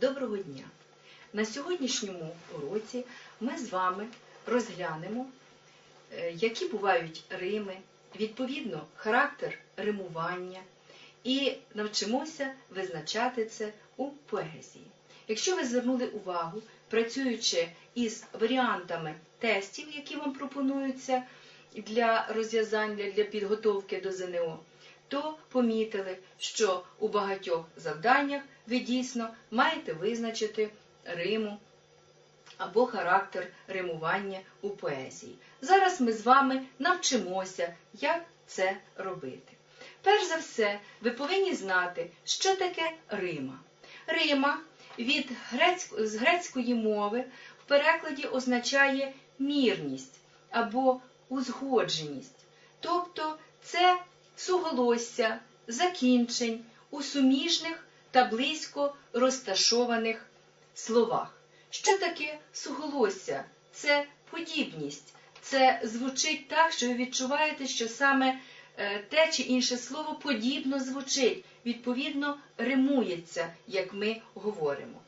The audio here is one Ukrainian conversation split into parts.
Доброго дня! На сьогоднішньому уроці ми з вами розглянемо, е, які бувають рими, відповідно, характер римування і навчимося визначати це у поезії. Якщо ви звернули увагу, працюючи із варіантами тестів, які вам пропонуються для розв'язання, для підготовки до ЗНО, то помітили, що у багатьох завданнях ви дійсно маєте визначити риму або характер римування у поезії. Зараз ми з вами навчимося, як це робити. Перш за все, ви повинні знати, що таке рима. Рима від грецьк- з грецької мови в перекладі означає мірність або узгодженість. Тобто це суголосся, закінчень у суміжних та близько розташованих словах. Що таке суголосся? Це подібність. Це звучить так, що ви відчуваєте, що саме е, те чи інше слово подібно звучить, відповідно римується, як ми говоримо.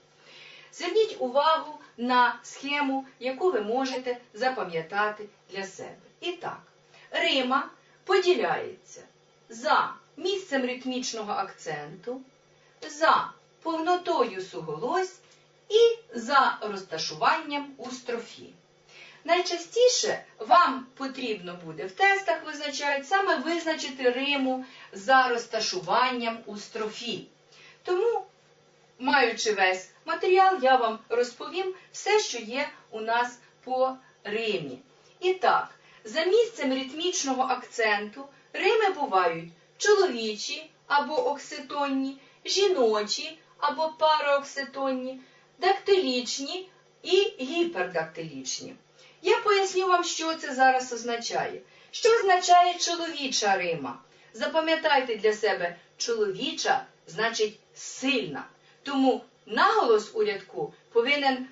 Зверніть увагу на схему, яку ви можете запам'ятати для себе. І так, Рима поділяється за місцем ритмічного акценту, за повнотою суголось і за розташуванням у строфі. Найчастіше вам потрібно буде в тестах визначають саме визначити Риму за розташуванням у строфі. Тому маючи весь матеріал, я вам розповім все, що є у нас по Римі. І так, за місцем ритмічного акценту Рими бувають чоловічі або окситонні, жіночі або параокситонні, дактилічні і гіпердактилічні. Я поясню вам, що це зараз означає. Що означає чоловіча Рима? Запам'ятайте для себе, чоловіча значить сильна. Тому наголос у рядку повинен